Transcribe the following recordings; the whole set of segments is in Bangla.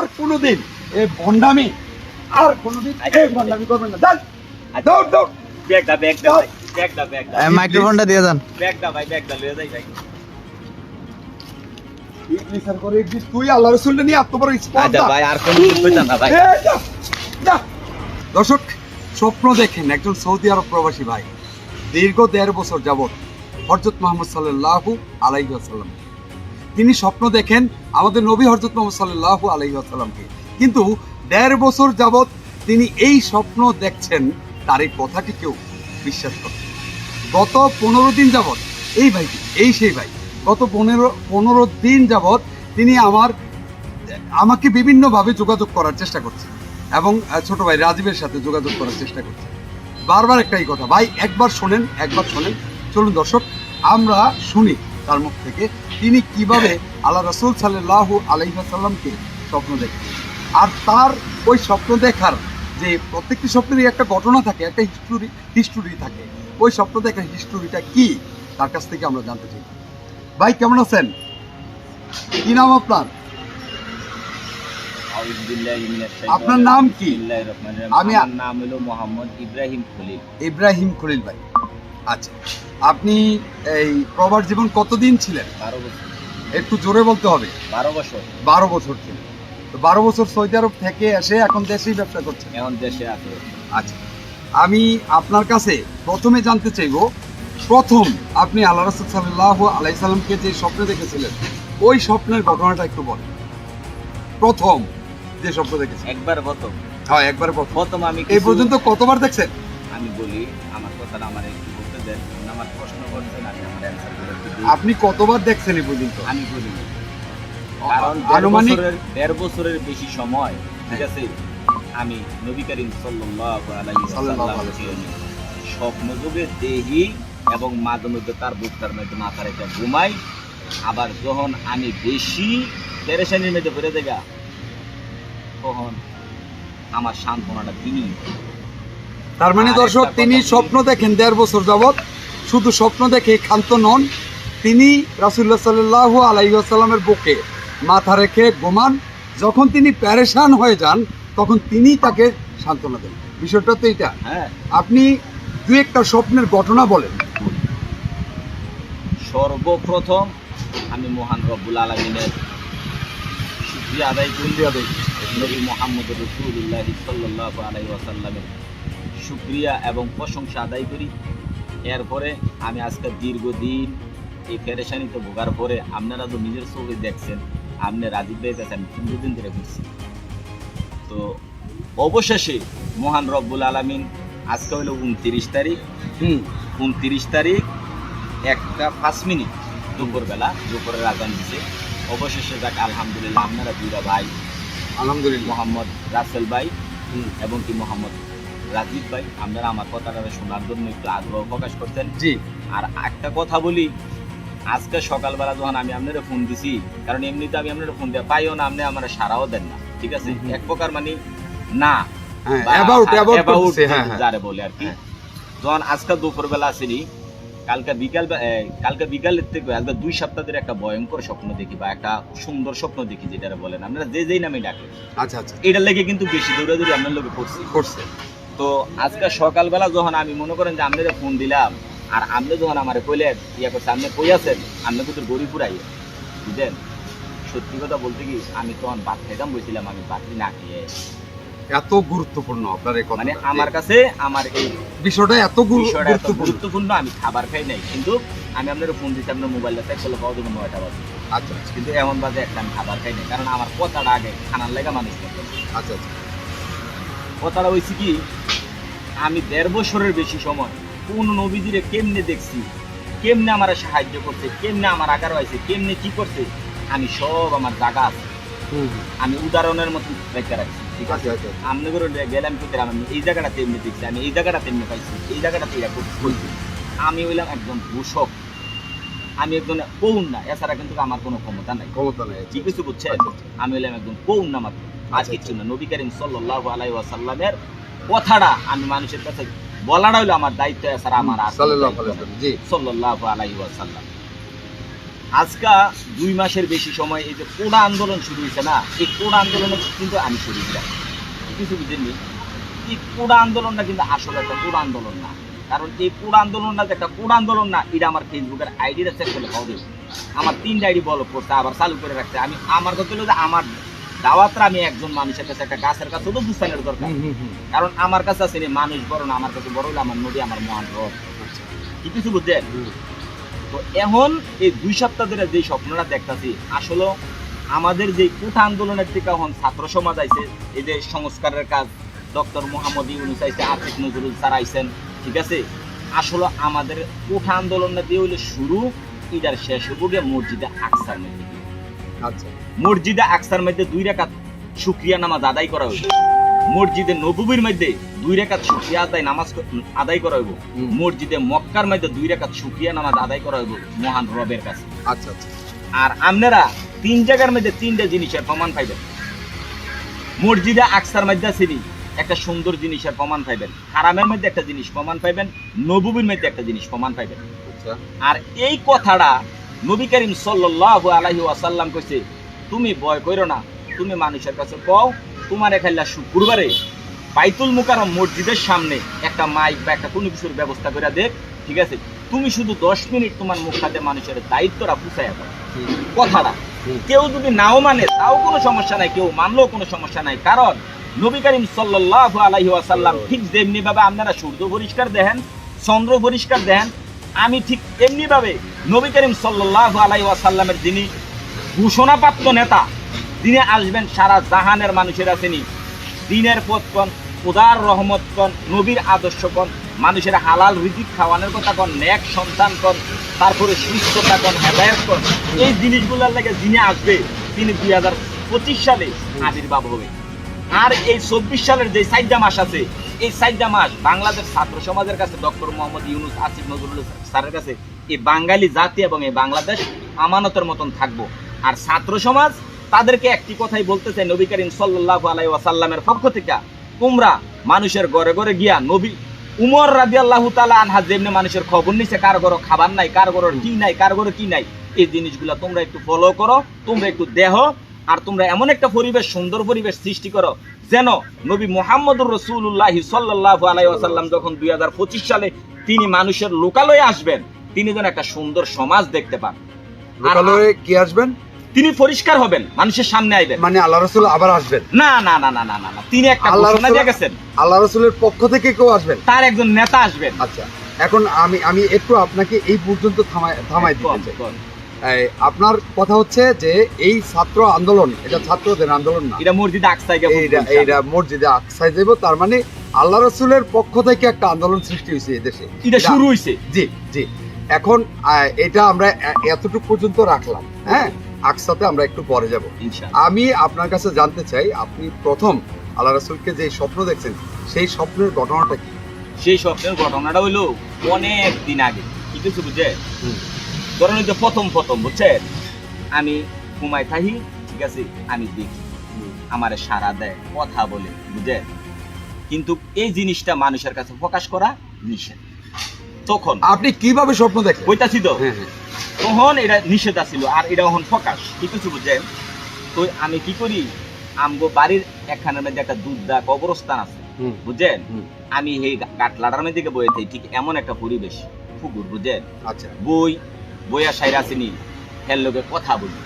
আর কোনোদিন এই ভণ্ডামি আর কোনোদিন এই ভণ্ডামি করবেন না। যান। দৌড় দৌড়। ব্যাগ দা ব্যাগ দা ব্যাগ দা ব্যাগ দা। মাইক্রোফোনটা দিয়ে যান। ব্যাগ দা ভাই ব্যাগ দা লয়ে যাই ভাই। আচ্ছা। দর্শক স্বপ্ন দেখেন একজন সৌদি আরব প্রবাসী ভাই। দীর্ঘ দেড় বছর যাবত হরজত মোহাম্মদ সাল্লাহু আলাইহি আসাল্লাম তিনি স্বপ্ন দেখেন আমাদের নবী হরজত মোহাম্মদ সাল্লাহু আলাইহি আসাল্লামকে কিন্তু দেড় বছর যাবৎ তিনি এই স্বপ্ন দেখছেন, তার এই কথাটি কেউ বিশ্বাস করে গত পনেরো দিন যাবৎ, এই ভাইটি, এই সেই ভাই, গত পনেরো পনেরো দিন যাবৎ তিনি আমার, আমাকে বিভিন্নভাবে যোগাযোগ করার চেষ্টা করছে এবং ছোট ভাই রাজীবের সাথে যোগাযোগ করার চেষ্টা করছে। বারবার একটাই কথা, ভাই, একবার শোনেন একবার শোনেন। চলুন দর্শক, আমরা শুনি। তার মুখ থেকে তিনি কীভাবে আল্লাহ রসুল সাল্লাহ আলহিহাসাল্লামকে স্বপ্ন দেখেন। আর তার ওই স্বপ্ন দেখার যে প্রত্যেকটি স্বপ্নেরই একটা ঘটনা থাকে একটা হিস্টোরি হিস্টোরি থাকে। ওই স্বপ্ন দেখার হিস্টোরিটা কি? তার কাছ থেকে আমরা জানতে চাই। ভাই কেমন আছেন? কি নাম আপনার? আপনার নাম কি? আমি- নাম হলো মোহাম্মদ ইব্রাহিম খলিল। ইব্রাহিম খলিল ভাই। আচ্ছা। আপনি এই প্রবাস জীবন কতদিন ছিলেন? 12 বছর। একটু জোরে বলতে হবে। 12 বছর। বারো বছর ছিলেন। তো বারো বছর সৌদি আরব থেকে এসে এখন দেশেই ব্যবসা করছেন? এখন দেশে আছে। আচ্ছা। আমি আপনার কাছে প্রথমে জানতে চাইব প্রথম আপনি আল্লাহ রসুল সাল্লাহ আলাইসাল্লামকে যে স্বপ্নে দেখেছিলেন ওই স্বপ্নের ঘটনাটা একটু বলেন। প্রথম যে স্বপ্ন দেখেছেন। একবার প্রথম। হ্যাঁ একবার প্রথম। প্রথম আমি এই পর্যন্ত কতবার দেখছেন? আমি বলি আমার কথাটা আমার একটু আপনি কতবার দেখছেন এই পর্যন্ত? আমি বলি কারণ দেড় আনুমানিক বছরের দেড় বছরের বেশি সময় ঠিক আছে? আমি নবী করিম সাল্লাল্লাহু আলাইহি ওয়াসাল্লাম স্বপ্ন যুগে দেহি এবং মাঝে মধ্যে তার বুকটার মধ্যে মাথা রেখে ঘুমাই আবার যখন আমি বেশি পেরেশানির মধ্যে পড়ে দেখা তখন আমার সান্ত্বনাটা তিনি। তার মানে দর্শক তিনি স্বপ্ন দেখেন দেড় বছর যাবৎ শুধু স্বপ্ন দেখে ক্ষান্ত নন তিনি রাসুল্লাহ সাল্লাহ আলাইসাল্লামের বুকে মাথা রেখে ঘুমান। যখন তিনি প্যারেশান হয়ে যান তখন তিনি তাকে সান্ত্বনা দেন। বিষয়টা তো এটা হ্যাঁ। আপনি দু একটা স্বপ্নের ঘটনা বলেন। সর্বপ্রথম আমি মহান রব্বুল আলমিনের শুক্রিয়া আদায় করি। নবী মোহাম্মদ রসুল্লাহ সাল্লাহ আলাই ওয়াসাল্লামের শুক্রিয়া এবং প্রশংসা আদায় করি। এরপরে আমি আজকে দীর্ঘদিন এই পেরেশানিতে ভোগার পরে আপনারা তো নিজের চোখে দেখছেন আপনি রাজীব ভাইয়ের কাছে আমি পনেরো দিন ধরে ঘুরছি তো অবশেষে মহান রব্বুল আলমিন আজকে হলো উনত্রিশ তারিখ। হুম। উনত্রিশ তারিখ একটা পাঁচ মিনিট দুপুরবেলা দুপুরের আজান দিছে। অবশেষে যাক আলহামদুলিল্লাহ আপনারা দুইটা ভাই আলহামদুলিল্লাহ। মোহাম্মদ রাসেল ভাই হুম। এবং কি মোহাম্মদ রাজীব ভাই আপনারা আমার কথাটা শোনার জন্য একটু আগ্রহ প্রকাশ করতেন জি। আর একটা কথা বলি আজকে সকালবেলা যখন আমি আপনারা ফোন দিছি কারণ এমনিতে আমি আপনারা ফোন দেওয়া পাইও না আপনি আমার সারাও দেন না ঠিক আছে। এক প্রকার মানে না। হ্যাঁ হ্যাঁ হ্যাঁ। যারে বলে আর কি। যখন আজকে দুপুরবেলা আসেনি কালকে বিকাল কালকে বিকালের থেকে আজকে দুই সপ্তাহ ধরে একটা ভয়ঙ্কর স্বপ্ন দেখি বা একটা সুন্দর স্বপ্ন দেখি যেটা বলেন আপনারা যে যেই নামে ডাকে। আচ্ছা আচ্ছা। এটার লেগে কিন্তু বেশি দৌড়াদৌড়ি আপনার লোকে করছি। করছে। তো আজকে সকালবেলা যখন আমি মনে করেন যে আপনারা ফোন দিলাম আর আপনি যখন আমার কইলেন ইয়া করছে আপনি কই আছেন? আপনি কিন্তু গরিপুর আইয়ে বুঝলেন? সত্যি কথা বলতে কি আমি তখন ভাত খাইতাম বলছিলাম আমি বাতি না খেয়ে। এত গুরুত্বপূর্ণ আপনার এই মানে আমার কাছে আমার এই বিষয়টা এত গুরুত্বপূর্ণ। আমি খাবার খাই নাই। কিন্তু আমি আপনার ফোন দিতে আপনার মোবাইলটা পাওয়া নয়টা বাজে। আচ্ছা আচ্ছা। কিন্তু এমন বাজে একটা আমি খাবার খাই নাই কারণ আমার কথাটা আগে খানার লেগা মানুষ আচ্ছা আচ্ছা। কথাটা হয়েছে কি আমি দেড় বছরের বেশি সময় কোন নবীজিরে কেমনে দেখছি? কেমনে আমার সাহায্য করছে? কেমনে আমার আকার হয়েছে? কেমনে কি করছে? আমি সব আমার জায়গা আছে। আমি উদাহরণের মতো রেখে রাখছি ঠিক আছে? আচ্ছা আচ্ছা। গেলাম কি আমি এই জায়গাটা তেমনি দেখছি? আমি এই জায়গাটা তেমনি পাইছি? এই জায়গাটা এটা করছি আমি হইলাম একজন ঘোষক। আমি একজন কৌন না এছাড়া কিন্তু আমার কোনো ক্ষমতা নাই। ক্ষমতা নেই কি কিছু বুঝছেন? আচ্ছা, আচ্ছা। আমি হইলাম একজন কৌন না মাত্র। আচ্ছা, কিচ্ছু না নবী করিম সাল্লাল্লাহু আলাইহি ওয়াসাল্লামের কথাটা আমি মানুষের কাছে বলাটা হইল আমার দায়িত্ব এছাড়া আমার আলাইহি নাই। ওয়াসাল্লাম, আজকা দুই মাসের বেশি সময় এই যে কোড়া আন্দোলন শুরু হয়েছে না এই কোড়া আন্দোলনে কিন্তু আমি শরীর কিছু বুঝেননি? এই কোড়া আন্দোলনটা কিন্তু আসলে একটা কোড়া আন্দোলন না। কারণ এই কোড়া আন্দোলনটা যে একটা কোড়া আন্দোলন না এটা আমার ফেসবুকের আইডিটা চেক করলে হবে। আমার তিনটা আইডি বলো করতে আবার চালু করে রাখতে আমি আমার কথা হলো যে আমার দাওয়াতরা আমি একজন মানুষের কাছে একটা গাছের কাছে তো দরকার। কারণ আমার কাছে আছে মানুষ বড় না আমার কাছে বড় হলো আমার নদী আমার মহান রব। কিছু বুঝছেন তো এখন এই দুই সপ্তাহ ধরে যে স্বপ্নটা দেখতাছি আসলে আমাদের যে কোঠা আন্দোলনের থেকে এখন ছাত্র সমাজ আইছে এই যে সংস্কারের কাজ ডক্টর মোহাম্মদ ইউনুস আইছে আতিক নজরুল স্যার আইছেন ঠিক আছে? আসলে আমাদের কোঠা আন্দোলনটা দিয়ে হইলে শুরু ইদার শেষ হব গিয়ে মসজিদে আকসার মধ্যে মসজিদে আকসার মধ্যে দুই রেখাত শুক্রিয়া নামাজ আদায় করা হইব। মসজিদে নবুবির মধ্যে দুই রেখাত শুক্রিয়া আদায় নামাজ আদায় করা হইব। মসজিদে মক্কার মধ্যে দুই রেখাত শুক্রিয়া নামাজ আদায় করা হইব মহান রবের কাছে। আচ্ছা আচ্ছা। আর আপনারা তিন জায়গার মধ্যে তিনটা জিনিসের প্রমাণ পাইবেন। মসজিদে আকসার মধ্যে আছেনি একটা সুন্দর জিনিসের প্রমাণ পাইবেন। হারামের মধ্যে একটা জিনিস প্রমাণ পাইবেন নবুবির মধ্যে একটা জিনিস প্রমাণ পাইবেন। আচ্ছা। আর এই কথাটা নবী করিম সাল্লাল্লাহু আলাইহি ওয়াসাল্লাম কইছে তুমি ভয় কইরো না তুমি মানুষের কাছে কও তোমার এখানে শুক্রবারে বাইতুল মুকাররম মসজিদের সামনে একটা মাইক বা একটা কোনো কিছুর ব্যবস্থা করে দেখ ঠিক আছে? তুমি শুধু দশ মিনিট তোমার মুখাতে মানুষের দায়িত্বটা পুষাইয়া দাও। কথাটা। কেউ যদি নাও মানে তাও কোনো সমস্যা নাই কেউ মানলেও কোনো সমস্যা নাই। কারণ নবী করিম সাল্লাল্লাহু আলাইহি ওয়াসাল্লাম ঠিক যেমনি ভাবে আপনারা সূর্য পরিষ্কার দেখেন চন্দ্র পরিষ্কার দেখেন আমি ঠিক এমনিভাবে নবী করিম সাল্লাল্লাহু আলাইহি ওয়াসাল্লামের যিনি ঘোষণাপ্রাপ্ত নেতা তিনি আসবেন সারা জাহানের মানুষের আছেনি দিনের পথ কন উদার রহমত কন নবীর আদর্শ কন মানুষের হালাল রিজিক খাওয়ানোর কথা কন ন্যাক সন্তান কন, তারপরে সুস্থতা কন, হেদায়ত কন, এই জিনিসগুলোর লাগে যিনি আসবে, তিনি দুই হাজার পঁচিশ সালে আবির্ভাব হবে আর এই চব্বিশ সালের যে সাইডা মাস আছে, এই সাইডা মাস বাংলাদেশ ছাত্র সমাজের কাছে ডক্টর মোহাম্মদ ইউনুস আসিফ নজরুল স্যারের কাছে এই বাঙালি জাতি এবং এই বাংলাদেশ আমানতের মতন থাকব। আর ছাত্র সমাজ তাদেরকে একটি কথাই বলতে চাই, নবী করিম সাল্লাল্লাহু আলাইহি ওয়াসাল্লামের পক্ষ থেকে, তোমরা মানুষের ঘরে ঘরে গিয়া নবী উমর রাদিয়াল্লাহু তাআলা আনহা যেমনি মানুষের খবর নিছে, কার ঘরে খাবার নাই, কার ঘরে কি নাই, কার ঘরে কি নাই, এই জিনিসগুলো তোমরা একটু ফলো করো, তোমরা একটু দেহ আর তোমরা এমন একটা পরিবেশ সুন্দর পরিবেশ সৃষ্টি করো যেন নবী মোহাম্মদুর রসুল্লাহ সাল্লাহ আলাইসাল্লাম যখন দুই সালে তিনি মানুষের লোকালয়ে আসবেন তিনি যেন একটা সুন্দর সমাজ দেখতে পান। লোকালয়ে কি আসবেন? তিনি পরিষ্কার হবেন মানুষের সামনে আইবেন। মানে আল্লাহ রসুল আবার আসবেন? না না না না না না না। তিনি একটা আল্লাহ ঘোষণা রাসূল- দিয়ে গেছেন আল্লাহ রসুলের পক্ষ থেকে কেউ আসবেন? তার একজন নেতা আসবেন। আচ্ছা এখন আমি আমি একটু আপনাকে এই পর্যন্ত থামাই থামাই দিতে চাই। আপনার কথা হচ্ছে যে এই ছাত্র আন্দোলন এটা ছাত্রদের আন্দোলন না। এটা মসজিদ আকসাই। এইটা মসজিদে আকসাই দেব তার মানে আল্লাহ রসুলের পক্ষ থেকে একটা আন্দোলন সৃষ্টি হয়েছে এই দেশে। এটা শুরু হইছে জি জি। এখন এটা আমরা এতটুকু পর্যন্ত রাখলাম হ্যাঁ? আকসাতে আমরা একটু পরে যাব। আমি আপনার কাছে জানতে চাই আপনি প্রথম আল্লাহ রসুলকে যে স্বপ্ন দেখছেন সেই স্বপ্নের ঘটনাটা কি? সেই স্বপ্নের ঘটনাটা হইল অনেক দিন আগে। কি কিছু বুঝে। ধরেন ওই যে প্রথম প্রথম বুঝছেন? আমি ঘুমাই থাকি ঠিক আছে? আমি দেখি আমার সারা দেয় কথা বলে বুঝে কিন্তু এই জিনিসটা মানুষের কাছে প্রকাশ করা নিষেধ। তখন আপনি কীভাবে স্বপ্ন দেখেন কইতাছি তো? হ্যাঁ হ্যাঁ। তখন এটা নিষেধ আছিল আর এটা এখন প্রকাশ। কি কিছু বুঝেন? তো আমি কি করি? আমগো বাড়ির একখানের মধ্যে একটা দুধদা কবরস্থান আছে বুঝেন? আমি এই কাটলাটার মধ্যে থাকি ঠিক এমন একটা পরিবেশ পুকুর বুঝেন? আচ্ছা। বই বইয়া সাইরা আসেনি হের লোকে কথা বলি।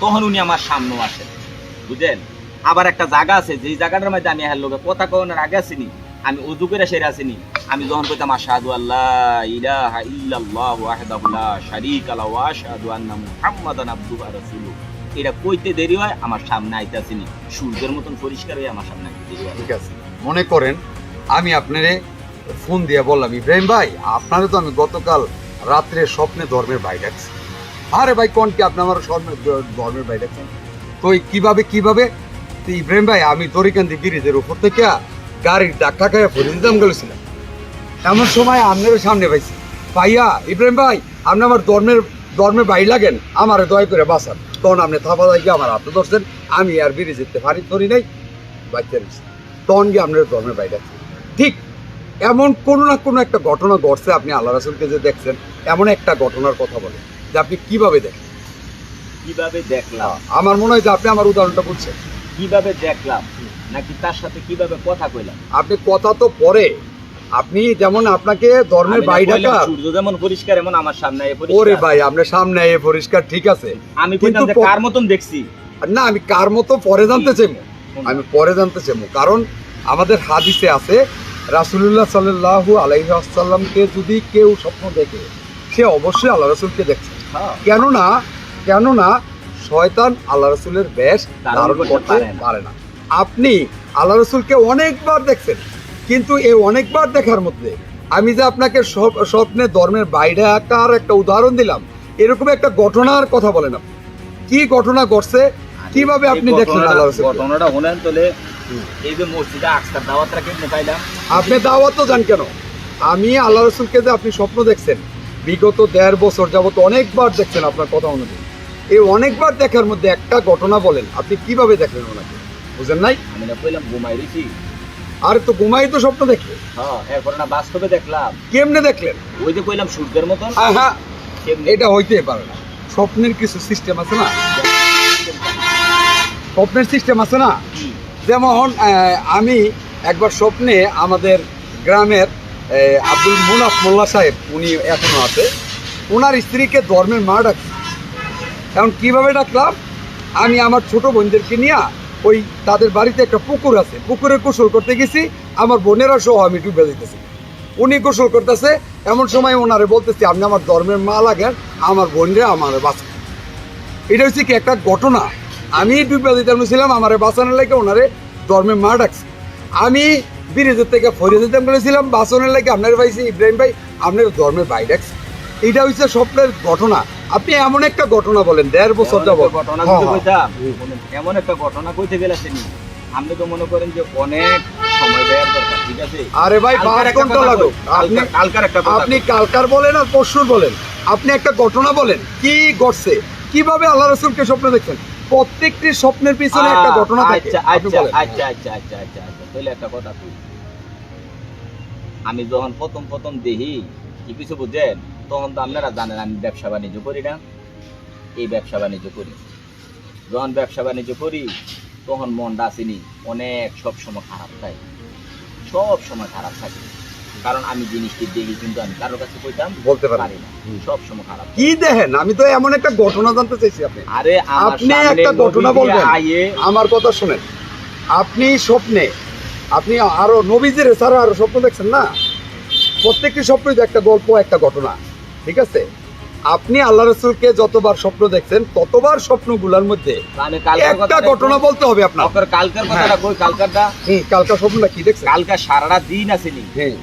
তখন উনি আমার সামনে আসেন। বুঝলেন আবার একটা জায়গা আছে, যেই জায়গাটার মধ্যে আমি হের লোকে কথা কওয়ানোর আগে আসিনি আমি উজু করে সেরে আসিনি আমি যখন কইতাম, আশহাদু আল্লাহ ইলাহা ইল্লাল্লাহ ওয়াহদাহু লা শারীকা লাহু আন্না মুহাম্মাদান আবদুহু ওয়া রাসূলুহু। এটা কইতে দেরি হয়, আমার সামনে আইতে আসেনি সূর্যের মতন পরিষ্কার হয়ে আমার সামনে আইতে দেরি হয়। ঠিক আছে। মনে করেন, আমি আপনারে ফোন দিয়ে বললাম, ইব্রাহিম ভাই, আপনারে তো আমি গতকাল রাত্রে স্বপ্নে ধর্মের ভাই ডাকছি আরে ভাই, কোন কি আপনি আমার স্বর্ণের ধর্মের ভাই ডাকছেন তো এই কীভাবে কীভাবে? ইব্রাহিম ভাই, আমি দরিকান্দি ব্রিজের উপর থেকে গাড়ির ধাক্কা খাইয়া ফেলে দিতাম গেছিলাম এমন সময় আপনারও সামনে পাইছি। ভাইয়া, ইব্রাহিম ভাই, আপনি আমার ধর্মের ধর্মের ভাই লাগেন, আমারে দয়া করে বাঁচান। তখন আপনি থাপা দাইকে আমার হাতে ধরছেন, আমি আর ব্রিজে যেতে পারি, ধরি নাই বাচ্চা তখন গিয়ে আপনার ধর্মের বাইরে ঠিক এমন কোনো না কোনো একটা ঘটনা ঘটছে আপনি আল্লাহ রাসুলকে যে দেখছেন এমন একটা ঘটনার কথা বলেন যে আপনি কীভাবে দেখেন কীভাবে দেখলাম? আমার মনে হয় যে আপনি আমার উদাহরণটা বুঝছেন কীভাবে দেখলাম? নাকি তার সাথে কীভাবে কথা কইলাম? আপনি কথা তো পরে আপনি যেমন আপনাকে ধর্মের বাইরে সূর্য যেমন পরিষ্কার এমন আমার সামনে। ওরে ভাই আপনার সামনে এ পরিষ্কার ঠিক আছে। আমি কিন্তু কার মতন দেখছি? না আমি কার মতো পরে জানতে চাইব? আমি পরে জানতে চাইব কারণ আমাদের হাদিসে আছে রাসুলুল্লাহ সাল্লাহ আলাইসাল্লামকে যদি কেউ স্বপ্ন দেখে সে অবশ্যই আল্লাহ রসুলকে দেখছে। হ্যাঁ, কেননা কেননা শয়তান আল্লাহ রসুলের বেশ ধারণ করতে পারে না। আপনি আল্লাহ রসুলকে অনেকবার দেখছেন কিন্তু এই অনেকবার দেখার মধ্যে আমি যে আপনাকে স্বপ্নে ধর্মের বাইরে আকার একটা উদাহরণ দিলাম এরকম একটা ঘটনার কথা বলেন আপনি। কি ঘটনা ঘটছে? কীভাবে আপনি দেখলেন ঘটনাটা- হলেন তোলে এই যে মসজিদে আকসার দাওয়াতটা কেমনে পাইলাম? আপনি দাওয়াত তো যান কেন? আমি আল্লাহ রসুলকে যে আপনি স্বপ্ন দেখছেন বিগত দেড় বছর যাবত অনেকবার দেখছেন আপনার কথা অনুযায়ী। এই অনেকবার দেখার মধ্যে একটা ঘটনা বলেন আপনি কীভাবে দেখলেন ওনাকে? বুঝেন নাই? আমি না কইলাম ঘুমাই রইছি আর তো ঘুমাই তো স্বপ্ন দেখলেন হ্যাঁ এরপরে না বাস্তবে দেখলাম। কেমনে দেখলেন? ওই যে কইলাম সূর্যের মতন। হ্যাঁ এটা হইতে পারে না। স্বপ্নের কিছু সিস্টেম আছে না? স্বপ্নের সিস্টেম আছে না? যেমন আমি একবার স্বপ্নে আমাদের গ্রামের আব্দুল মুনাফ মোল্লা সাহেব, উনি এখনও আছে ওনার স্ত্রীকে ধর্মের মা ডাকছে। এখন কীভাবে ডাকলাম? আমি আমার ছোট বোনদেরকে নিয়ে ওই তাদের বাড়িতে একটা পুকুর আছে, পুকুরে গোসল করতে গেছি, আমার বোনেরা সহ আমি ডুবে দিতেছি উনি গোসল করতেছে, এমন সময় ওনারে বলতেছি, আপনি আমার ধর্মের মা লাগেন, আমার বোনরা আমার বাঁচা এটা হচ্ছে কি একটা ঘটনা। আমি ডুবে দিতে ছিলাম আমার বাঁচানোর লাগে ওনারে ধর্মের মা ডাকছে। আমি ব্রিজের থেকে ফরিয়ে বলেছিলাম বাঁচানোর লাগে আপনার ভাই ইব্রাহিম ভাই আপনার ধর্মের ভাই ডাকছে। এটা হচ্ছে স্বপ্নের ঘটনা। আপনি এমন একটা ঘটনা বলেন দেড় বছর যাবত ঘটনা হ্যাঁ, হ্যাঁ। এমন একটা ঘটনা কইতে গেলেছেন আপনি তো মনে করেন যে অনেক সময় দেওয়ার দরকার ঠিক আছে? আরে ভাই কালকার পাঁচ একটা ঘণ্টা কথা আপনি কালকার- কালকার একটা আপনি কালকার বলেন আর পরশুর বলেন। আপনি একটা ঘটনা বলেন কি ঘটছে? কীভাবে আল্লাহ রসুলকে স্বপ্ন দেখছেন? প্রত্যেকটি স্বপ্নের পিছনে একটা ঘটনা থাকে। আচ্ছা আচ্ছা আচ্ছা আচ্ছা আচ্ছা আচ্ছা আচ্ছা তাহলে একটা কথা কই। আমি যখন প্রথম প্রথম দেখি কি কিছু বুঝেন তখন তো আপনারা জানেন আমি ব্যবসা বাণিজ্য করি না। এই ব্যবসা বাণিজ্য করি। যখন ব্যবসা বাণিজ্য করি তখন মনটা আসেনি অনেক সব সময় খারাপ থাকে। সব সময় খারাপ থাকে। কারণ আমি জিনিসটি দেখি কিন্তু আমি কারোর কাছে কইতাম বলতে পারি না। সব সময় খারাপ। কি দেখেন? আমি তো এমন একটা ঘটনা জানতে চাইছি আপনি। আরে আপনি একটা ঘটনা বলবেন। আমার কথা শুনেন। আপনি স্বপ্নে আপনি আরও নবীজির ছাড়া আরও স্বপ্ন দেখছেন না? প্রত্যেকটি স্বপ্নই একটা গল্প একটা ঘটনা। ঠিক আছে? আপনি আল্লাহ রসুলকে যতবার স্বপ্ন দেখছেন ততবার স্বপ্নগুলোর মধ্যে একটা ঘটনা বলতে হবে আপনার। কালকের কথাটা কই? কালকারটা? কালকার স্বপ্নটা কি দেখছেন? কালকা সারাটা দিন আসেনি হ্যাঁ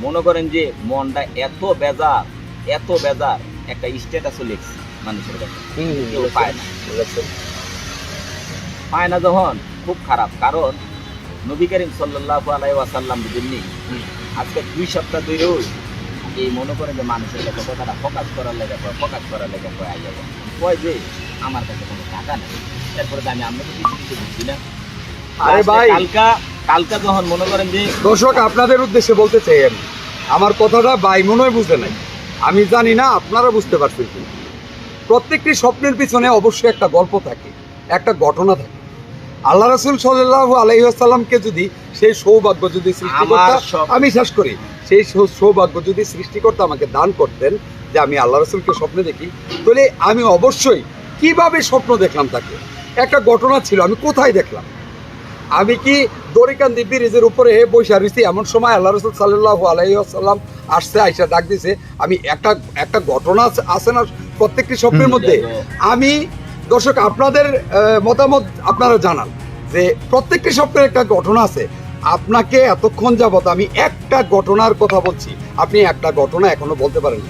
মনে করেন যে মনটা এত বেজার এত বেজার একটা স্ট্যাটাসও লিখছি মানুষের কাছে। কেউ পায় না। পায় না যখন খুব খারাপ। কারণ নবী করিম সাল্লাল্লাহু আলাইহি ওয়াসাল্লাম বুঝেননি আজকে দুই সপ্তাহ ধরেও এই মনে করেন যে মানুষের কাছে কথাটা ফোকাস করার লেগে কয় ফোকাস করার লেগে কয় আই যাব কয় যে আমার কাছে কোনো টাকা নেই। তারপরে আমি আপনাকে কিছু কিছু বুঝছি না। আরে ভাই। কালকা কালকা যখন মনে করেন যে দর্শক আপনাদের উদ্দেশ্যে বলতে চাই আমি আমার কথাটা বাই মনে হয় বুঝতে নাই। আমি জানি না আপনারা বুঝতে পারছেন কি প্রত্যেকটি স্বপ্নের পিছনে অবশ্যই একটা গল্প থাকে একটা ঘটনা থাকে। আল্লাহ রসুল সাল্লাহ আলাইসাল্লামকে যদি সেই সৌভাগ্য যদি সৃষ্টিকর্তা আমি শেষ করি। সেই সৌভাগ্য যদি সৃষ্টিকর্তা আমাকে দান করতেন যে আমি আল্লাহ রসুলকে স্বপ্নে দেখি তাহলে আমি অবশ্যই কীভাবে স্বপ্ন দেখলাম তাকে? একটা ঘটনা ছিল আমি কোথায় দেখলাম? আমি কি দরিকান্দি ব্রিজের উপরে বৈশা রয়েছি? এমন সময় আল্লাহ রসুল সাল্লাহ আলাইসাল্লাম আসছে আইসা ডাক দিছে। আমি একটা একটা ঘটনা আছে- না প্রত্যেকটি স্বপ্নের মধ্যে? আমি দর্শক আপনাদের মতামত আপনারা জানান যে প্রত্যেকটি স্বপ্নের একটা ঘটনা আছে। আপনাকে এতক্ষণ যাবত আমি একটা ঘটনার কথা বলছি। আপনি একটা ঘটনা এখনও বলতে পারেন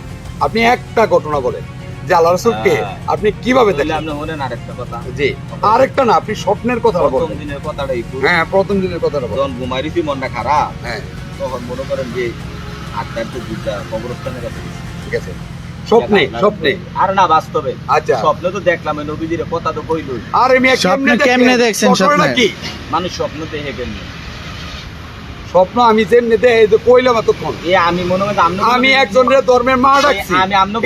আপনি একটা ঘটনা বলেন। যে আল্লাহ রসুলকে হ্যাঁ। আপনি কীভাবে দেখেন? আপনি হলেন আরেকটা কথা। জি। আরেকটা না আপনি স্বপ্নের কথা প্রথম দিনের কথাটাই একটু। হ্যাঁ প্রথম দিনের কথাটা বলুন যখন ঘুমাইছি মনটা খারাপ হ্যাঁ। তখন মনে করেন যে আটটার তো দুইটা কবরস্থানের কাছে ঠিক আছে। স্বপ্নে স্বপ্নে। আর না বাস্তবে। আচ্ছা। স্বপ্নে তো দেখলাম নবীজির কথা তো কইলই। আর আমি স্বপ্নে কেমনে দেখছেন? স্বপ্নে? কি? মানুষ স্বপ্ন দেখে কেমনি স্বপ্ন আমি যেমনি দেয় এই যে কইলাম এতক্ষণ। আমি মনে হয় আমি একজনের ধর্মের মা ডাকছি। আমি আপনি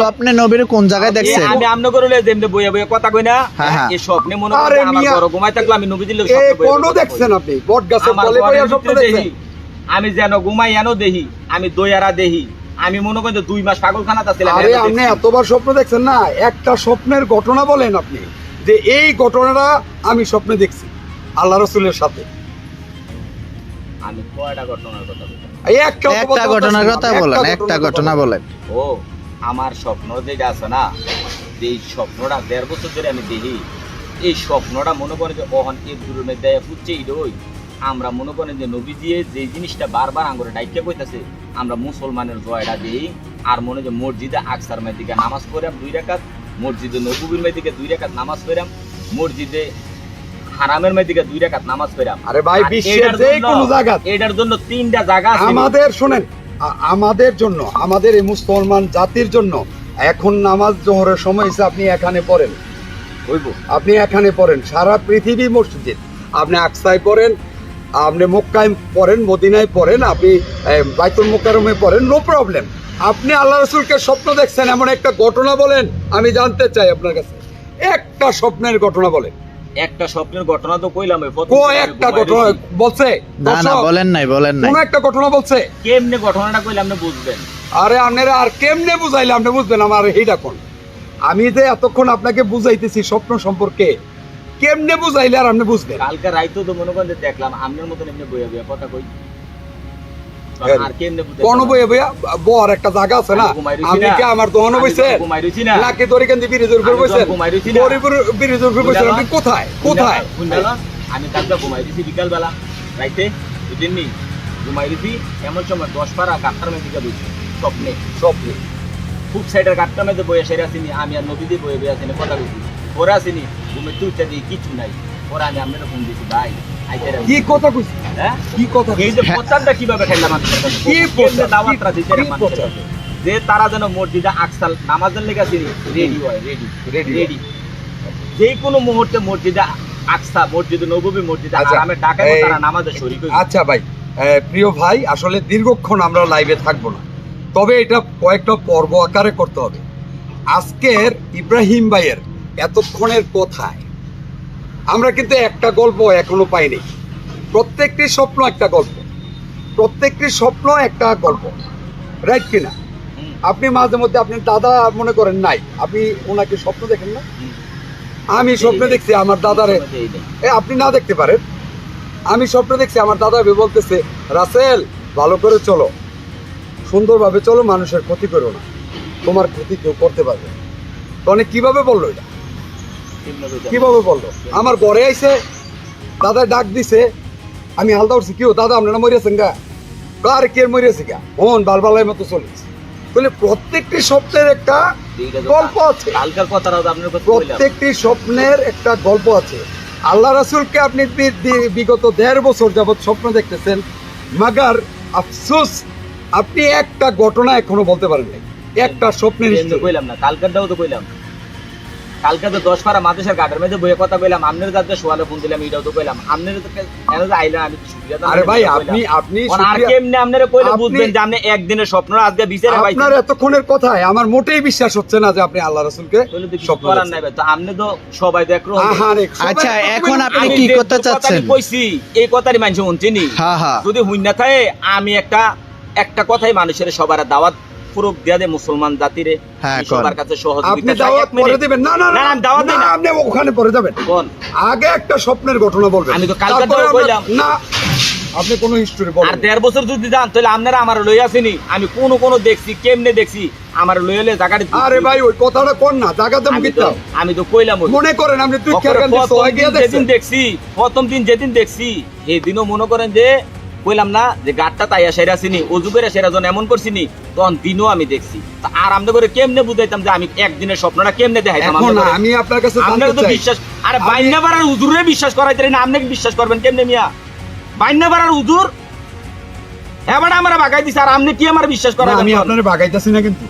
স্বপ্নে নবীর কোন জায়গায় দেখছেন? আমি আমনে করলে যেমনে বইয়া বইয়া কথা কই না হ্যাঁ, হ্যাঁ। এই স্বপ্নে মনে আমার বড় ঘুমাই থাকলে আমি নবী দিলে এ কোনো দেখছেন আপনি? বট তলে ঘরের বইয়া স্বপ্ন দেখছেন? আমি যেন ঘুমাই এনো দেহি আমি দইয়ারা দেহি। আমি মনে করি দুই মাস পাগলখানাতে ছিলাম আরে আপনি এতবার স্বপ্ন দেখছেন না? একটা স্বপ্নের ঘটনা বলেন আপনি যে এই ঘটনাটা আমি স্বপ্নে দেখছি আল্লাহ রসুলের সাথে। আমি কয়টা ঘটনার কথা বলছি একটা ঘটনার কথা বলেন একটা ঘটনা বলেন। ও আমার স্বপ্ন যেটা আছে না যে এই স্বপ্নটা দেড় বছর ধরে আমি দেখি এই স্বপ্নটা মনে করে যে মধ্যে পুচ্ছে ইডই আমরা মনে করেন যে নবী দিয়ে যে জিনিসটা বারবার আঙ্গুরে ডাইকে কইতাছে আমরা মুসলমানের জয়টা দিই আর মনে যে মসজিদে আকসার মেদিকে নামাজ পড়াম দুই রেখাত মসজিদে নবুবির মেদিকে দুই রেখাত নামাজ পড়াম মসজিদে হারামের মেদিকে দুই রেখাত নামাজ পড়াম আরে ভাই বিশ্বের যে কোনো জায়গা এটার জন্য তিনটা জায়গা আছে। আমাদের শোনেন আমাদের জন্য আমাদের এই মুসলমান জাতির জন্য এখন নামাজ জোহরের সময় এসে আপনি এখানে পড়েন। হইব আপনি এখানে পড়েন সারা পৃথিবী মসজিদ। আপনি আকসায় পড়েন আপনি মক্কায় পড়েন মদিনায় পড়েন আপনি বাইতুল মোকারমে পড়েন নো প্রবলেম আপনি আল্লাহ রসুলকে স্বপ্ন দেখছেন এমন একটা ঘটনা বলেন আমি জানতে চাই আপনার কাছে। একটা স্বপ্নের ঘটনা বলেন। একটা স্বপ্নের ঘটনা তো কইলাম কো আমি একটা ঘটনা বলছে? না না বলেন নাই বলেন নাই। কোন একটা ঘটনা বলছে। কেমনে ঘটনাটা কইলাম আপনি বুঝবেন? আরে আপনারা আর কেমনে বুঝাইলে আপনি বুঝবেন আমার এইটা কোন আমি যে এতক্ষণ আপনাকে বুঝাইতেছি স্বপ্ন সম্পর্কে কেমনে বুঝাইলে আর আপনি বুঝবেন? কালকে রাইতো তো মনে করেন যে দেখলাম আপনার মতন এমনি বইয়া বইয়া কথা কই। হ্যাঁ। আর বুঝে কোন বইয়া বর একটা জায়গা আছে না? আমি ঘুমাই রইছি কি আমার দহন বইছে তো ঘুমাই রইছি না। ব্রিজের উপর ঘুমাই রইছি না। ব্রিজের উপর বইছেন আপনি কোথায়? কোথায়? আমি কালকে ঘুমাই দিছি বিকাল বেলা রাইতে বুঝেননি ঘুমাই দিছি এমন সময় দশ পারা গাঁটার মধ্যে দিকে স্বপ্নে। স্বপ্নে। খুব সাইডের গাঁটটার মধ্যে বইয়া সেরে আসিনি। আমি আর নদীতে বয়ে বইয়ে আসিনি কথা বলছি পরে আসিনি। ঘুমে দিয়ে কিছু নাই। পরে আমি আপনার ফোন দিয়েছি ভাই কি কথা কইছি হ্যাঁ? কি কথা এই যে প্রচারটা কীভাবে খাইলাম আমি কি প্রচার? দাওয়াতটা দিতে রে কি মানুষের প্রচার? কাছে? যে তারা যেন মসজিদে আকসাল নামাজের লেগে আছে রেডি হয় রেডি Ready রেডি যে কোনো মুহূর্তে মসজিদে আকসা মসজিদে নববী মসজিদে আচ্ছা, আরামে ডাকায় তারা নামাজে শরীক আচ্ছা ভাই প্রিয় ভাই আসলে দীর্ঘক্ষণ আমরা লাইভে থাকব না। তবে এটা কয়েকটা পর্ব আকারে করতে হবে। আজকের ইব্রাহিম ভাইয়ের এতক্ষণের কথায় আমরা কিন্তু একটা গল্প এখনও পাইনি। প্রত্যেকটি স্বপ্ন একটা গল্প। প্রত্যেকটি স্বপ্ন একটা গল্প। রাইট কিনা? আপনি মাঝে মধ্যে আপনি দাদা মনে করেন নাই আপনি ওনাকে স্বপ্ন দেখেন না? আমি স্বপ্নে দেখছি আমার দাদারে। এ আপনি না দেখতে পারেন। আমি স্বপ্ন দেখছি আমার দাদা বলতেছে রাসেল ভালো করে চলো। সুন্দরভাবে চলো মানুষের ক্ষতি করো না। তোমার ক্ষতি কেউ করতে পারবে না। তো অনেক কীভাবে বলল এটা? কীভাবে বলল? আমার ঘরে আইছে দাদা ডাক দিছে আমি হালদা উঠছি কেউ দাদা আপনারা মরিয়াছেন গা? কার কে মরিয়াছে গা? মন বালবালাই মতো চলেছে তাহলে প্রত্যেকটি স্বপ্নের একটা গল্প আছে। প্রত্যেকটি স্বপ্নের একটা গল্প আছে। আল্লাহ রাসুলকে আপনি বিগত দেড় বছর যাবৎ স্বপ্ন দেখতেছেন মাগার আফসোস আপনি একটা ঘটনা এখনও বলতে পারেন একটা স্বপ্নের কইলাম না কালকারটাও তো কইলাম। কালকে তো দশ পারা মাদেশের গাটের মধ্যে বইয়ে কথা কইলাম আমনের যাতে সোয়ালে ফোন দিলাম এটাও তো কইলাম। আমনের তো কে- কেন যে আইলেন আমি তো শুক্রিয়া আরে ভাই আপনি আপনি আর কেমনে আপনারা কইলে বুঝবেন যে আপনি একদিনের স্বপ্ন আজকে বিচারে পাইছেন আপনার এতক্ষণের কথায় আমার মোটেই বিশ্বাস হচ্ছে না যে আপনি আল্লাহ রাসুলকে স্বপ্ন করার নাই ভাই। তো আপনি তো সবাই একরকম। আচ্ছা, এখন আপনি কি করতে চাচ্ছেন? কইছি এই কথারই মানুষ শুনছিনি হ্যাঁ হ্যাঁ। যদি হুইন না থাকে আমি একটা একটা কথাই মানুষের সবার দাওয়াত দিয়া দে মুসলমান জাতিরে। হ্যাঁ। সবার কাছে সহযোগিতা দাওয়াত পরে দিবেন। না না না, না আমি দাওয়াত না, না। আপনি ওখানে পরে যাবেন। কোন? আগে একটা স্বপ্নের ঘটনা বলবেন। আমি তো কালকে তারপরে তো কইলাম। না আপনি কোনো হিস্টোরি আর দেড় বছর যদি যান তাহলে আপনারা আমার লই আসেনি। আমি কোন কোন দেখছি কেমনে দেখছি আমার লই এলে জায়গাটি আরে ভাই ওই কথাটা কোন না জায়গাতে আমি তো আমি তো কইলাম মনে করেন আপনি তুই কেরকান দিছো দেখছেন দেখছি। প্রথম দিন যেদিন দেখছি এই দিনও মনে করেন যে কইলাম না যে গাটটা তাইয়া সেরা চিনি অজু করে সেরা জন এমন করছিনি তখন দিনও আমি দেখছি। আর আমরা করে কেমনে বুঝাইতাম যে আমি একদিনের স্বপ্নটা কেমনে দেখাইতাম আমি আপনার কাছে আপনারা তো বিশ্বাস আরে বাইন্না বাড়ার হুজুরে বিশ্বাস করাইতে না আপনি বিশ্বাস করবেন কেমনে মিয়া? বাইন্না বাড়ার হুজুর এবার আমরা বাগাই দিছি আর আপনি কি আমার বিশ্বাস না, করাবেন আমি আপনার বাগাইতেছি না কিন্তু।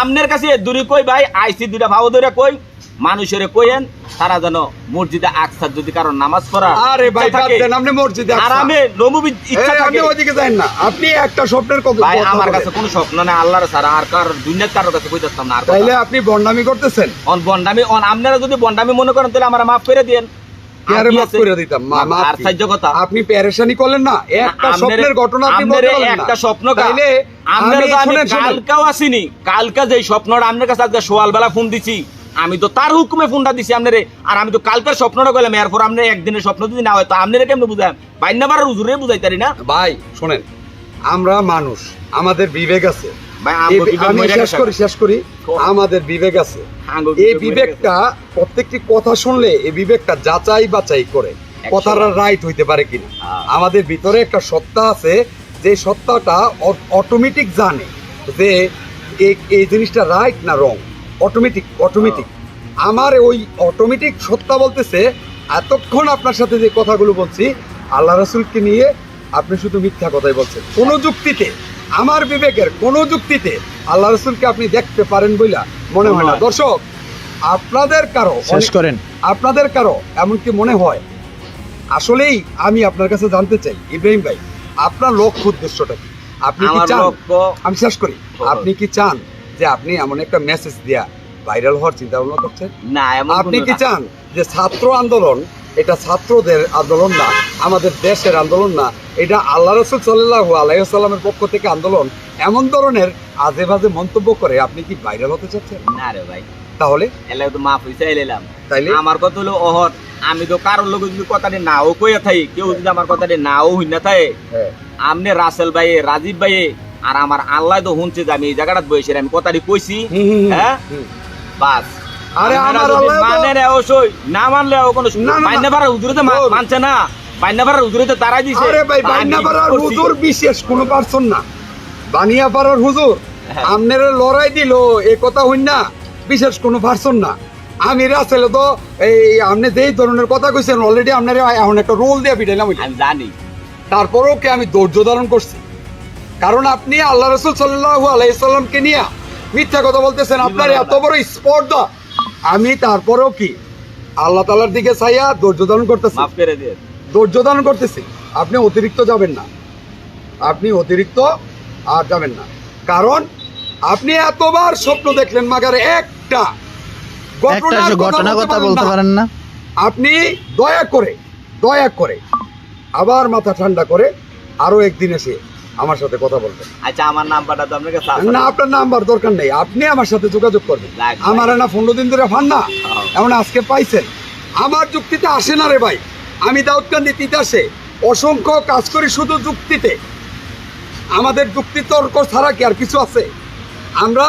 আমনের কাছে দূরে কই ভাই আইসি দুইটা ভাও ধরে কই মানুষের কইেন তারা যেন মসজিদে আকসার যদি কারও নামাজ পড়া আরে ভাই আপনি মসজিদে আর আসছেন। নবী ইচ্ছা থাকে। ওইদিকে যান না। আপনি একটা স্বপ্নের কথা ভাই আমার কাছে কোনো স্বপ্ন নেই আল্লাহর ছাড়া আর কার দুনিয়ার কারোর কাছে কইতাম না আর। তাইলে আপনি বন্ডামি করতেছেন? অন বন্ডামি অন আপনারা যদি বন্ডামি মনে করেন তাহলে আমার মাফ করে দেন করে আপনি পেরেশানি করলেন না? একটা স্বপ্নের ঘটনা আপনি না। একটা স্বপ্ন তাইলে শুনেন, শুনেন। আসিনি। কালকে যে স্বপ্নটা আপনার কাছে আজকে সোয়াল বেলা ফোন দিছি আমি তো তার হুকুমে ফোনটা দিছি আপনারে আর আমি তো কালকের স্বপ্নটা গেলাম এরপর আপনি একদিনের স্বপ্ন যদি না হয় তো আপনারা কেমন বুঝাম? বাইনাবার উজুরে বুঝাইতারি না? ভাই শুনেন আমরা মানুষ আমাদের বিবেক আছে। আমি শেষ করি শেষ করি। আমাদের বিবেক আছে। এই বিবেকটা প্রত্যেকটি কথা শুনলে এই বিবেকটা যাচাই বাছাই করে কথাটা রাইট হইতে পারে কিনা। আমাদের ভিতরে একটা সত্তা আছে যে সত্তাটা অটোমেটিক জানে যে এই- এই জিনিসটা রাইট না রং অটোমেটিক অটোমেটিক আমার ওই অটোমেটিক সত্তা বলতেছে এতক্ষণ আপনার সাথে যে কথাগুলো বলছি আল্লাহ রসুলকে নিয়ে আপনি শুধু মিথ্যা কথাই বলছেন। কোনো যুক্তিতে আমার বিবেকের কোনো যুক্তিতে আল্লাহ রসুলকে আপনি দেখতে পারেন বইলা মনে হয় না। দর্শক আপনাদের কারও শেষ করেন। আপনাদের কারও এমনকি মনে হয় আসলেই আমি আপনার কাছে জানতে চাই ইব্রাহিম ভাই আপনার লক্ষ্য উদ্দেশ্যটা কি? আপনি কি চান? আমি শেষ করি। আপনি কি চান যে আপনি এমন একটা মেসেজ দিয়া ভাইরাল হওয়ার চিন্তা ভাবনা করছেন? না আপনি কি চান যে ছাত্র আন্দোলন এটা ছাত্রদের আন্দোলন না আমাদের দেশের আন্দোলন না? এটা আল্লাহ রসুল সাল্লাহ আলাইসাল্লামের পক্ষ থেকে আন্দোলন। এমন ধরনের আজে বাজে মন্তব্য করে আপনি কি ভাইরাল হতে চাচ্ছেন? না রে ভাই। তাহলে? এলে তো মাফ হইছে এলাম। তাইলে? আমার কথা হলো অহর আমি তো কারোর লোক যদি কথাটি নাও কইয়া থাই কেউ যদি আমার কথাটি নাও হই না থাকে হ্যাঁ। আমনে রাসেল ভাইয়ে রাজীব ভাইয়ে আর আমার আল্লাহ তো শুনছে যে আমি এই জায়গাটাত বসে আমি কথাটি কইছি হ্যাঁ? বাস। আরে আমার মানে রে অবশ্যই না মানলে কোনো হুজুরে তো মানছে না। হুজুরে তো তারাই দিছে। আরে ভাই হুজুর বিশেষ কোন পারছন না। বানিয়াপাড়ার হুজুর হ্যাঁ। আমনের লড়াই দিল এ কথা হইন না বিশেষ কোনো পারছন না। আমি রাসেল তো এই আপনি যেই ধরনের কথা কইছেন অলরেডি আপনার এখন একটা রোল দিয়ে পিটাইলাম আমি জানি। তারপরেও কি আমি ধৈর্য ধারণ করছি? কারণ আপনি আল্লাহ রসুল সাল্লাহু আলাইসাল্লামকে নিয়ে মিথ্যা কথা বলতেছেন। আপনার এত বড় স্পর্ধা। আমি তারপরেও কি? আল্লাহ তালার দিকে চাইয়া ধৈর্য ধারণ করতেছি। ধৈর্য ধারণ করতেছি। আপনি অতিরিক্ত যাবেন না। আপনি অতিরিক্ত আর যাবেন না। কারণ আপনি এতবার স্বপ্ন দেখলেন মাগার একটা ঘটনা কথা বলতে পারেন না। আপনি দয়া করে দয়া করে আবার মাথা ঠান্ডা করে আরও একদিন এসে আমার সাথে কথা বলবেন আচ্ছা আমার নাম্বারটা তো আপনাকে না আপনার নাম্বার দরকার নেই। আপনি আমার সাথে যোগাযোগ করবেন। আমার না পনেরো দিন ধরে ফান না। হ্যাঁ। এমন আজকে পাইছেন। আমার যুক্তিতে আসে না রে ভাই। আমি দাউদকান্দি তিতাসে অসংখ্য কাজ করি শুধু যুক্তিতে। আমাদের যুক্তি তর্ক ছাড়া কি আর কিছু আছে? আমরা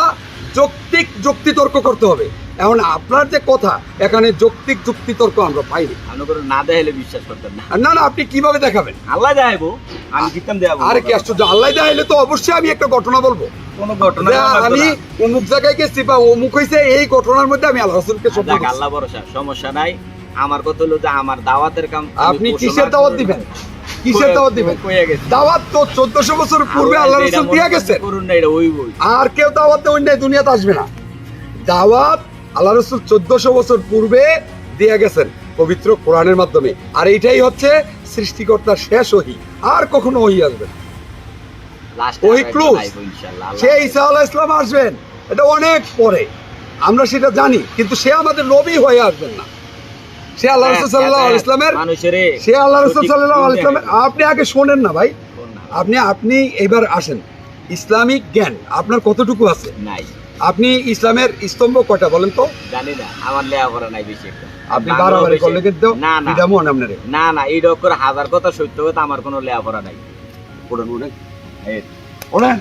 যৌক্তিক যুক্তি তর্ক করতে হবে। এখন আপনার যে কথা এখানে যৌক্তিক যুক্তি তর্ক আমরা পাইনি। করে না দেখাইলে বিশ্বাস করতেন না। না না আপনি কীভাবে দেখাবেন? আল্লাহ দেখাইবো আমি কিতাম দেখাবো। আরে কি আশ্চর্য আল্লাহ দেখাইলে তো অবশ্যই আমি একটা ঘটনা বলব। কোনো ঘটনা আমি অমুক জায়গায় গেছি বা অমুক হয়েছে এই ঘটনার মধ্যে আমি আল্লাহ রসুলকে স্বপ্ন আল্লাহ ভরসা সমস্যা নাই। আমার কথা হলো যে আমার দাওয়াতের কাম আপনি কিসের দাওয়াত দিবেন? কিসের দাওয়াত দিবেন? দাওয়াত তো চোদ্দশো বছর পূর্বে আল্লাহ রসুল দিয়ে বই আর কেউ দাওয়াত দুনিয়াতে আসবে না। দাওয়াত আল্লাহ রসুল চোদ্দশো বছর পূর্বে দিয়ে গেছেন পবিত্র কোরআনের মাধ্যমে। আর এইটাই হচ্ছে সৃষ্টিকর্তার শেষ ওহি। আর কখনো ওহি আসবে না। লাস্ট সে ঈসা আল্লাহ ইসলাম আসবেন এটা অনেক পরে। আমরা সেটা জানি কিন্তু সে আমাদের নবী হয়ে আসবেন না। সে আল্লাহ রসুল সাল্লাহ ইসলামের সে আল্লাহ রসুল সাল্লাহ ইসলামের আপনি আগে শোনেন না ভাই। আপনি আপনি এবার আসেন। ইসলামিক জ্ঞান আপনার কতটুকু আছে? নাই। আপনি ইসলামের স্তম্ভ কয়টা বলেন তো? জানি না আমার লেয়া নাই বেশি আপনি করলে কিন্তু না না। এটা মনে আপনারে না না এই ডক্টর হাজার কথা সত্য কথা আমার কোনো লেয়া নাই। ওড়েন ওড়েন এই, ওড়েন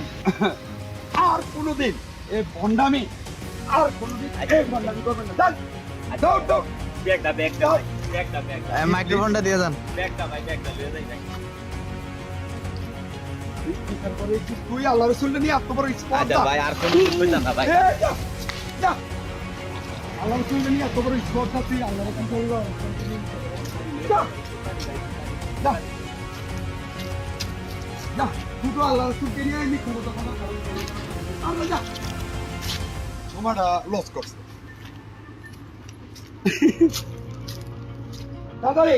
আর কোনোদিন এই ভণ্ডামি আর কোনোদিন এই ভণ্ডামি করবেন না। ব্যাগটা ব্যাগটা ব্যাগটা ব্যাগটা। মাইক্রোফোনটা দিয়ে যান। ব্যাগটা ভাই ব্যাগটা যাই। তুই তুই আল্লাহ নিয়ে এত বড় স্পর্ধা ভাই আর কোনো কিছু না ভাই। আল্লাহ নিয়ে এত বড় স্পর্ধা তুই আল্লাহ রসুল করব দুটো আল্লাহ রসুলকে নিয়ে মিথ্যা কথা আমরা যা লস করছে দাদারে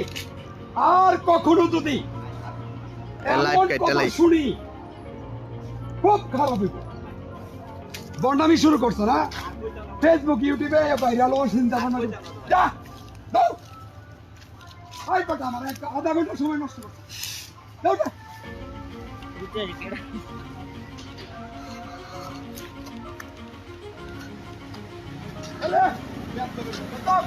আর কখনো যদি। শুনি খুব খারাপ হইব। বন্ডামি শুরু করছ না? ফেসবুক ইউটিউবে ভাইরাল ও চিন্তা ভাবনা। যা দাও। আই কথা আমার একটা আধা ঘণ্টা সময় নষ্ট করছ। দাও না, দাও।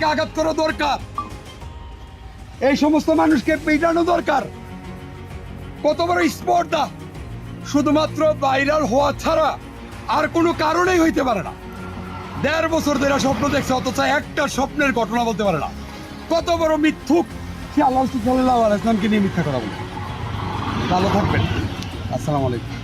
ওনাকে আঘাত করা দরকার। এই সমস্ত মানুষকে পেটানো দরকার। কত বড় স্পর্ধা। শুধুমাত্র ভাইরাল হওয়া ছাড়া আর কোনো কারণেই হইতে পারে না। দেড় বছর ধরে স্বপ্ন দেখছে, অথচ একটা স্বপ্নের ঘটনা বলতে পারে না। কত বড় মিথ্যুক। সে আল্লাহ সাল্লাহ আলাইসলামকে নিয়ে মিথ্যা করা বলে। ভালো থাকবেন। আসসালামু আলাইকুম।